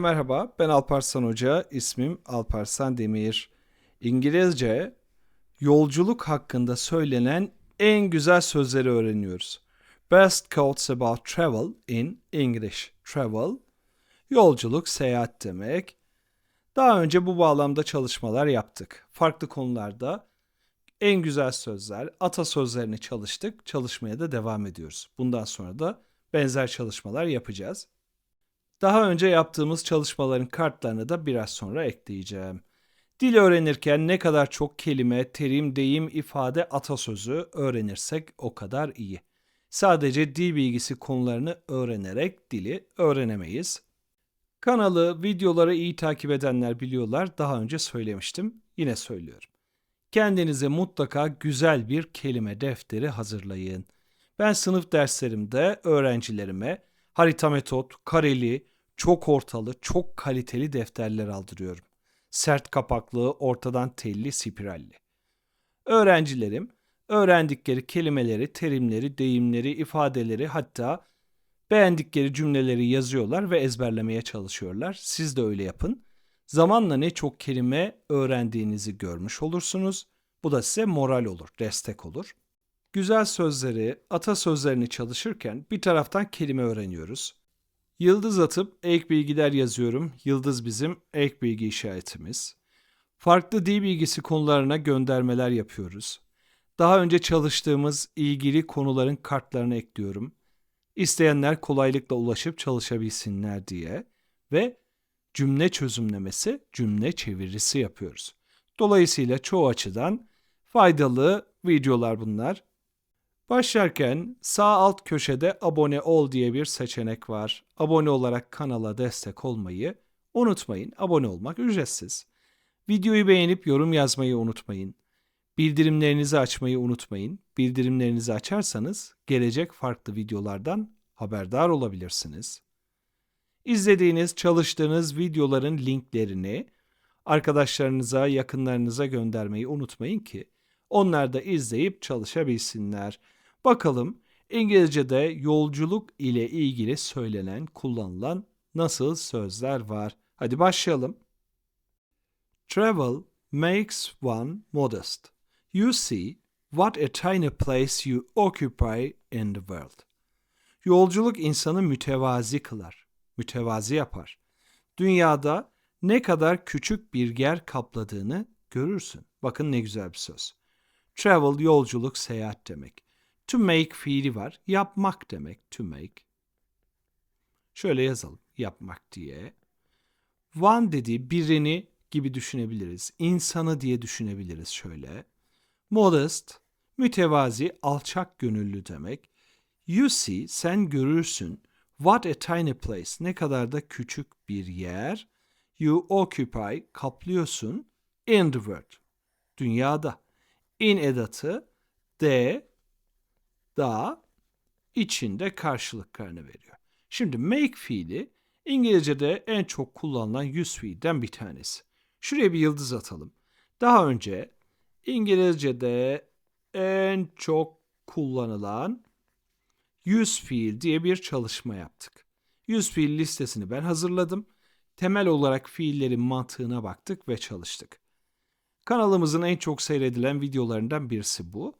Merhaba. Ben Alparslan Hoca. İsmim Alparslan Demir. İngilizce yolculuk hakkında söylenen en güzel sözleri öğreniyoruz. Best quotes about travel in English. Travel, yolculuk, seyahat demek. Daha önce bu bağlamda çalışmalar yaptık. Farklı konularda en güzel sözler, atasözlerini çalıştık. Çalışmaya da devam ediyoruz. Bundan sonra da benzer çalışmalar yapacağız. Daha önce yaptığımız çalışmaların kartlarını da biraz sonra ekleyeceğim. Dil öğrenirken ne kadar çok kelime, terim, deyim, ifade, atasözü öğrenirsek o kadar iyi. Sadece dil bilgisi konularını öğrenerek dili öğrenemeyiz. Kanalı, videoları iyi takip edenler biliyorlar. Daha önce söylemiştim. Yine söylüyorum. Kendinize mutlaka güzel bir kelime defteri hazırlayın. Ben sınıf derslerimde öğrencilerime harita metot, kareli, çok ortalı, çok kaliteli defterler aldırıyorum. Sert kapaklı, ortadan telli, spiralli. Öğrencilerim öğrendikleri kelimeleri, terimleri, deyimleri, ifadeleri hatta beğendikleri cümleleri yazıyorlar ve ezberlemeye çalışıyorlar. Siz de öyle yapın. Zamanla ne çok kelime öğrendiğinizi görmüş olursunuz. Bu da size moral olur, destek olur. Güzel sözleri, atasözlerini çalışırken bir taraftan kelime öğreniyoruz. Yıldız atıp ek bilgiler yazıyorum. Yıldız bizim ek bilgi işaretimiz. Farklı dil bilgisi konularına göndermeler yapıyoruz. Daha önce çalıştığımız ilgili konuların kartlarını ekliyorum. İsteyenler kolaylıkla ulaşıp çalışabilsinler diye ve cümle çözümlemesi, cümle çevirisi yapıyoruz. Dolayısıyla çoğu açıdan faydalı videolar bunlar. Başlarken sağ alt köşede abone ol diye bir seçenek var. Abone olarak kanala destek olmayı unutmayın. Abone olmak ücretsiz. Videoyu beğenip yorum yazmayı unutmayın. Bildirimlerinizi açmayı unutmayın. Bildirimlerinizi açarsanız gelecek farklı videolardan haberdar olabilirsiniz. İzlediğiniz, çalıştığınız videoların linklerini arkadaşlarınıza, yakınlarınıza göndermeyi unutmayın ki onlar da izleyip çalışabilsinler. Bakalım İngilizce'de yolculuk ile ilgili söylenen, kullanılan nasıl sözler var? Hadi başlayalım. Travel makes one modest. You see what a tiny place you occupy in the world. Yolculuk insanı mütevazi kılar, mütevazi yapar. Dünyada ne kadar küçük bir yer kapladığını görürsün. Bakın ne güzel bir söz. Travel yolculuk, seyahat demek. To make fiili var. Yapmak demek to make. Şöyle yazalım. Yapmak diye. One dediği birini gibi düşünebiliriz. İnsanı diye düşünebiliriz şöyle. Modest, mütevazi, alçak gönüllü demek. You see, sen görürsün. What a tiny place, ne kadar da küçük bir yer. You occupy, kaplıyorsun. In the world, dünyada. In edatı, de, da içinde karşılıklarını veriyor. Şimdi make fiili İngilizce'de en çok kullanılan yüz fiilden bir tanesi. Şuraya bir yıldız atalım. Daha önce İngilizce'de en çok kullanılan yüz fiil diye bir çalışma yaptık. Yüz fiil listesini ben hazırladım. Temel olarak fiillerin mantığına baktık ve çalıştık. Kanalımızın en çok seyredilen videolarından birisi bu.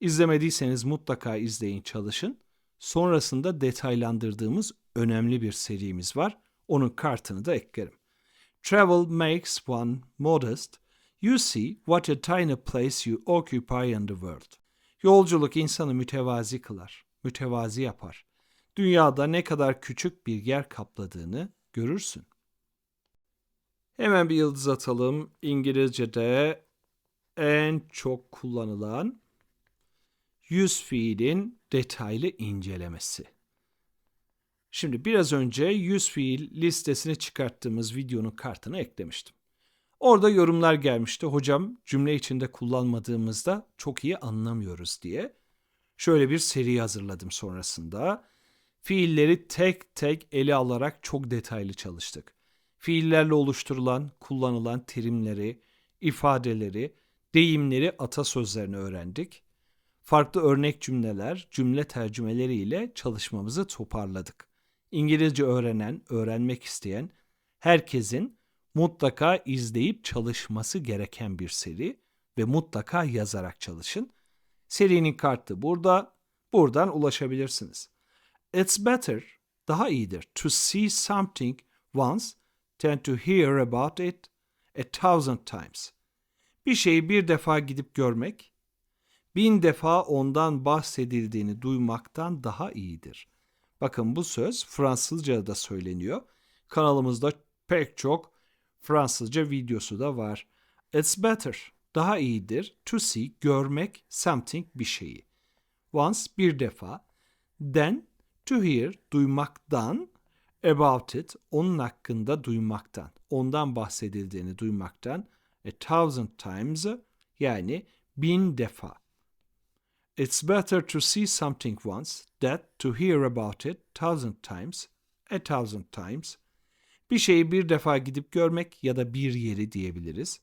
İzlemediyseniz mutlaka izleyin, çalışın. Sonrasında detaylandırdığımız önemli bir serimiz var. Onun kartını da eklerim. Travel makes one modest. You see what a tiny place you occupy in the world. Yolculuk insanı mütevazi kılar, mütevazi yapar. Dünyada ne kadar küçük bir yer kapladığını görürsün. Hemen bir yıldız atalım. İngilizce'de en çok kullanılan yüz fiilin detaylı incelemesi. Şimdi biraz önce yüz fiil listesini çıkarttığımız videonun kartını eklemiştim. Orada yorumlar gelmişti. Hocam cümle içinde kullanmadığımızda çok iyi anlamıyoruz diye. Şöyle bir seri hazırladım sonrasında. Fiilleri tek tek ele alarak çok detaylı çalıştık. Fiillerle oluşturulan, kullanılan terimleri, ifadeleri, deyimleri, atasözlerini öğrendik farklı örnek cümleler, cümle tercümeleri ile çalışmamızı toparladık. İngilizce öğrenen, öğrenmek isteyen Herkesin mutlaka izleyip çalışması gereken bir seri ve mutlaka yazarak çalışın. Serinin kartı burada. Buradan ulaşabilirsiniz. It's better, daha iyidir to see something once than to hear about it a thousand times. Bir şeyi bir defa gidip görmek, bin defa ondan bahsedildiğini duymaktan daha iyidir. Bakın bu söz Fransızca'da da söyleniyor. Kanalımızda pek çok Fransızca videosu da var. It's better, daha iyidir to see, görmek something bir şeyi. Once bir defa, then to hear, duymaktan, about it, onun hakkında duymaktan, ondan bahsedildiğini duymaktan, a thousand times, yani bin defa. It's better to see something once than to hear about it thousand times, a thousand times. Bir şeyi bir defa gidip görmek ya da bir yeri diyebiliriz.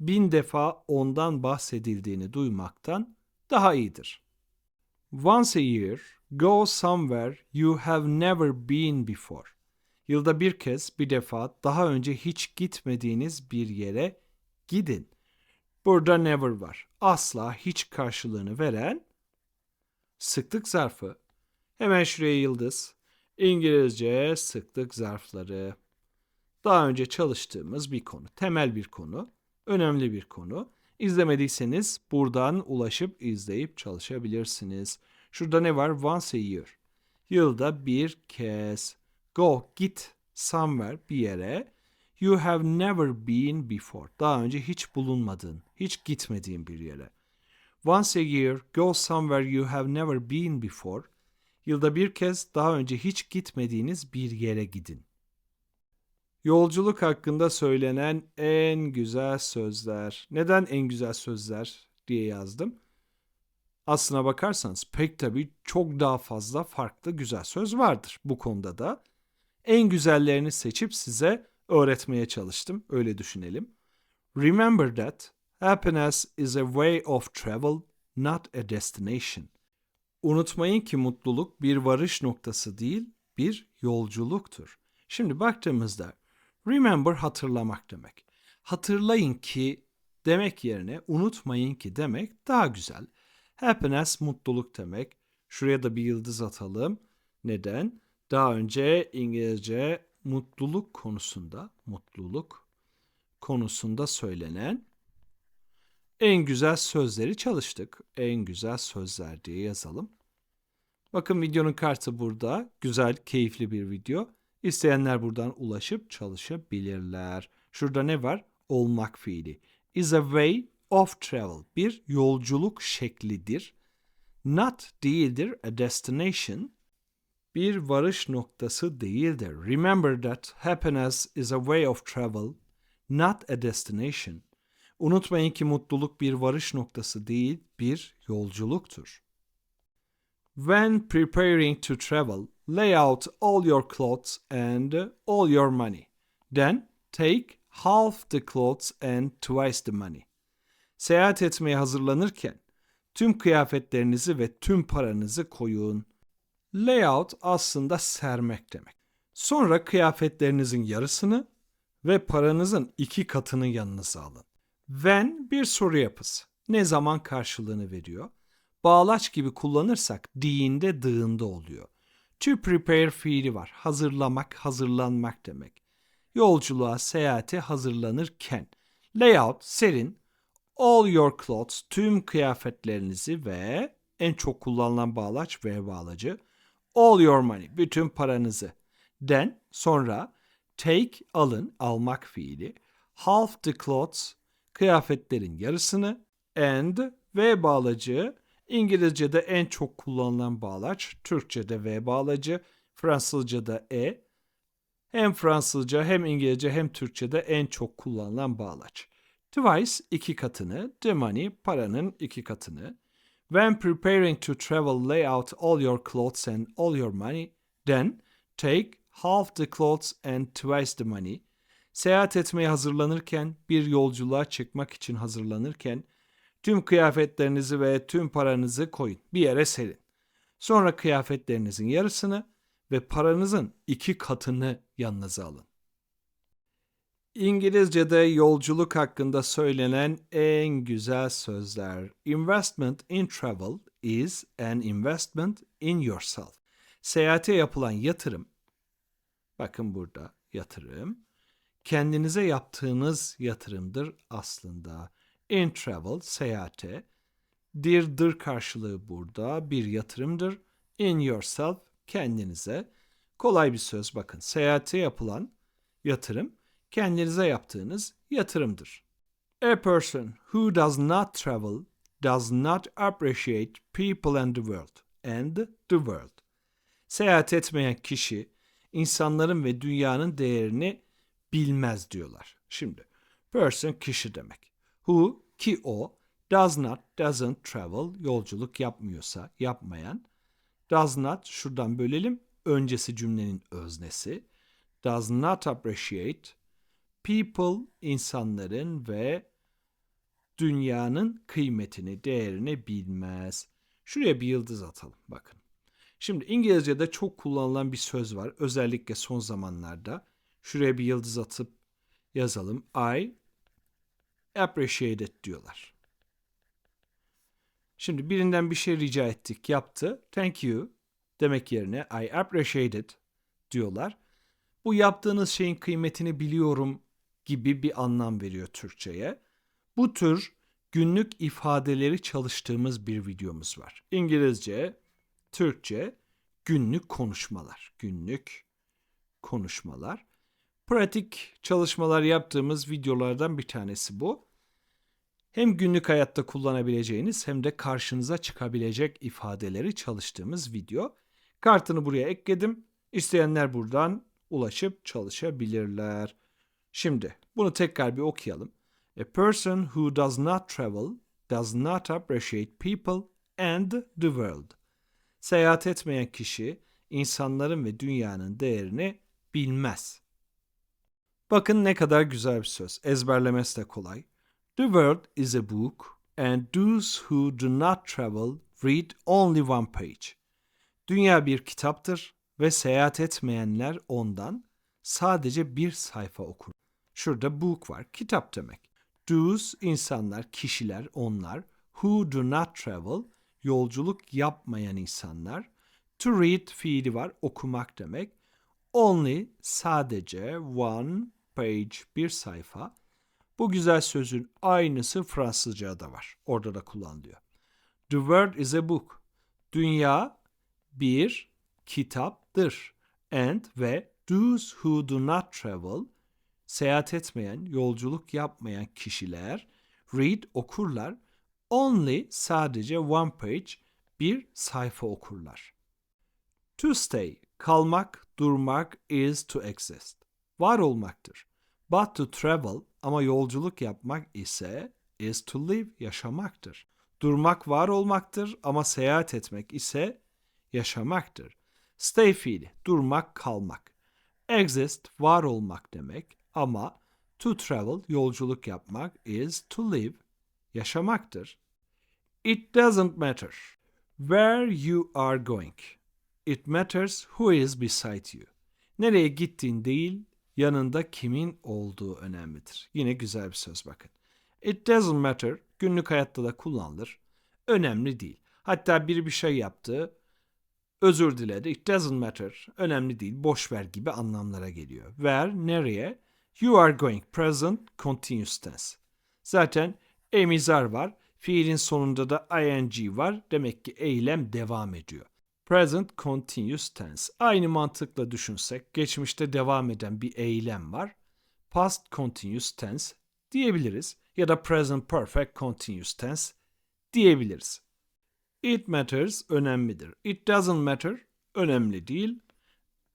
Bin defa ondan bahsedildiğini duymaktan daha iyidir. Once a year, go somewhere you have never been before. Yılda bir kez, bir defa daha önce hiç gitmediğiniz bir yere gidin. Burada never var. Asla hiç karşılığını veren sıklık zarfı. Hemen şuraya yıldız. İngilizce sıklık zarfları. Daha önce çalıştığımız bir konu. Temel bir konu. Önemli bir konu. İzlemediyseniz buradan ulaşıp izleyip çalışabilirsiniz. Şurada ne var? Once a year. Yılda bir kez. Go, git somewhere bir yere. You have never been before. Daha önce hiç bulunmadığın, hiç gitmediğin bir yere. Once a year, go somewhere you have never been before. Yılda bir kez daha önce hiç gitmediğiniz bir yere gidin. Yolculuk hakkında söylenen en güzel sözler. Neden en güzel sözler diye yazdım. Aslına bakarsanız pek tabii çok daha fazla farklı güzel söz vardır bu konuda da. En güzellerini seçip size öğretmeye çalıştım. Öyle düşünelim. Remember that happiness is a way of travel, not a destination. Unutmayın ki mutluluk bir varış noktası değil, bir yolculuktur. Şimdi baktığımızda remember hatırlamak demek. Hatırlayın ki demek yerine unutmayın ki demek daha güzel. Happiness mutluluk demek. Şuraya da bir yıldız atalım. Neden? Daha önce İngilizce mutluluk konusunda, mutluluk konusunda söylenen en güzel sözleri çalıştık. En güzel sözler diye yazalım. Bakın videonun kartı burada. Güzel, keyifli bir video. İsteyenler buradan ulaşıp çalışabilirler. Şurada ne var? Olmak fiili. Is a way of travel. Bir yolculuk şeklidir. Not değildir. A destination. Bir varış noktası değildir. Remember that happiness is a way of travel, not a destination. Unutmayın ki mutluluk bir varış noktası değil, bir yolculuktur. When preparing to travel, lay out all your clothes and all your money. Then take half the clothes and twice the money. Seyahat etmeye hazırlanırken tüm kıyafetlerinizi ve tüm paranızı koyun. Layout aslında sermek demek. Sonra kıyafetlerinizin yarısını ve paranızın iki katını yanınıza alın. When bir soru yapısı. Ne zaman karşılığını veriyor? Bağlaç gibi kullanırsak diyinde dığında oluyor. To prepare fiili var. Hazırlamak, hazırlanmak demek. Yolculuğa, seyahate hazırlanırken. Layout, serin. All your clothes, tüm kıyafetlerinizi ve en çok kullanılan bağlaç ve bağlacı. All your money, bütün paranızı. Then, sonra, take, alın, almak fiili. Half the clothes, kıyafetlerin yarısını. And, ve bağlacı, İngilizce'de en çok kullanılan bağlaç, Türkçe'de V bağlacı, Fransızca'da E. Hem Fransızca hem İngilizce hem Türkçe'de en çok kullanılan bağlaç. Twice iki katını, the money paranın iki katını. When preparing to travel lay out all your clothes and all your money. Then take half the clothes and twice the money. Seyahat etmeye hazırlanırken, bir yolculuğa çıkmak için hazırlanırken tüm kıyafetlerinizi ve tüm paranızı koyun. Bir yere serin. Sonra kıyafetlerinizin yarısını ve paranızın iki katını yanınıza alın. İngilizce'de yolculuk hakkında söylenen en güzel sözler. Investment in travel is an investment in yourself. Seyahate yapılan yatırım, bakın burada yatırım, kendinize yaptığınız yatırımdır aslında. In travel, seyahate, dirdir karşılığı burada bir yatırımdır. In yourself, kendinize. Kolay bir söz bakın. Seyahate yapılan yatırım, kendinize yaptığınız yatırımdır. A person who does not travel does not appreciate people and the world and the world. Seyahat etmeyen kişi insanların ve dünyanın değerini bilmez diyorlar. Şimdi person kişi demek. Who ki o does not doesn't travel yolculuk yapmıyorsa yapmayan does not şuradan bölelim öncesi cümlenin öznesi does not appreciate people insanların ve dünyanın kıymetini, değerini bilmez. Şuraya bir yıldız atalım bakın. Şimdi İngilizce'de çok kullanılan bir söz var. Özellikle son zamanlarda. Şuraya bir yıldız atıp yazalım. I appreciate it diyorlar. Şimdi birinden bir şey rica ettik, yaptı. Thank you demek yerine I appreciate it diyorlar. Bu yaptığınız şeyin kıymetini biliyorum gibi bir anlam veriyor Türkçe'ye. Bu tür günlük ifadeleri çalıştığımız bir videomuz var. İngilizce, Türkçe, günlük konuşmalar. Günlük konuşmalar. Pratik çalışmalar yaptığımız videolardan bir tanesi bu. Hem günlük hayatta kullanabileceğiniz hem de karşınıza çıkabilecek ifadeleri çalıştığımız video. Kartını buraya ekledim. İsteyenler buradan ulaşıp çalışabilirler. Şimdi bunu tekrar bir okuyalım. A person who does not travel does not appreciate people and the world. Seyahat etmeyen kişi insanların ve dünyanın değerini bilmez. Bakın ne kadar güzel bir söz. Ezberlemesi de kolay. The world is a book and those who do not travel read only one page. Dünya bir kitaptır ve seyahat etmeyenler ondan sadece bir sayfa okur. Şurada book var, kitap demek. Those insanlar, kişiler, onlar. Who do not travel, yolculuk yapmayan insanlar. To read fiili var, okumak demek. Only, sadece, one page, bir sayfa. Bu güzel sözün aynısı Fransızca'da var. Orada da kullanılıyor. The world is a book. Dünya bir kitaptır. And ve those who do not travel seyahat etmeyen, yolculuk yapmayan kişiler read okurlar. Only sadece one page bir sayfa okurlar. To stay kalmak, durmak is to exist. Var olmaktır. But to travel ama yolculuk yapmak ise is to live yaşamaktır. Durmak var olmaktır ama seyahat etmek ise yaşamaktır. Stay fiili durmak kalmak. Exist var olmak demek ama to travel yolculuk yapmak is to live yaşamaktır. It doesn't matter where you are going. It matters who is beside you. Nereye gittiğin değil, yanında kimin olduğu önemlidir. Yine güzel bir söz bakın. It doesn't matter günlük hayatta da kullanılır. Önemli değil. Hatta biri bir şey yaptı, özür diledi. It doesn't matter. Önemli değil. Boş ver gibi anlamlara geliyor. Where, nereye? You are going. Present, continuous tense. Zaten emizar var. Fiilin sonunda da ing var. Demek ki eylem devam ediyor. Present continuous tense. Aynı mantıkla düşünsek geçmişte devam eden bir eylem var. Past continuous tense diyebiliriz ya da present perfect continuous tense diyebiliriz. It matters önemlidir. It doesn't matter önemli değil.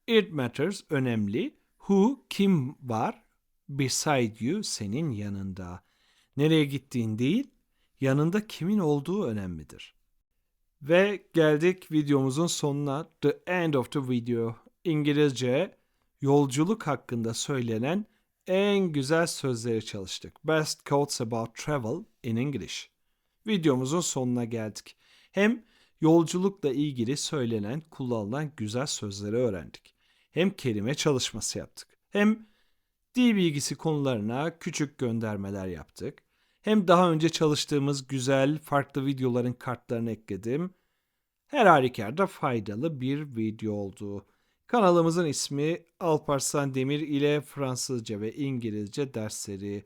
It matters önemli. Who kim var? Beside you senin yanında. Nereye gittiğin değil, yanında kimin olduğu önemlidir. Ve geldik videomuzun sonuna. The end of the video. İngilizce yolculuk hakkında söylenen en güzel sözleri çalıştık. Best quotes about travel in English. Videomuzun sonuna geldik. Hem yolculukla ilgili söylenen, kullanılan güzel sözleri öğrendik. Hem kelime çalışması yaptık. Hem dil bilgisi konularına küçük göndermeler yaptık. Hem daha önce çalıştığımız güzel farklı videoların kartlarını ekledim. Her halükarda faydalı bir video oldu. Kanalımızın ismi Alparslan Demir ile Fransızca ve İngilizce dersleri.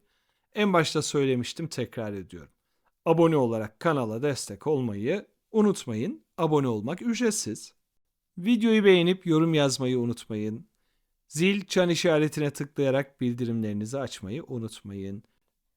En başta söylemiştim tekrar ediyorum. Abone olarak kanala destek olmayı unutmayın. Abone olmak ücretsiz. Videoyu beğenip yorum yazmayı unutmayın. Zil çan işaretine tıklayarak bildirimlerinizi açmayı unutmayın.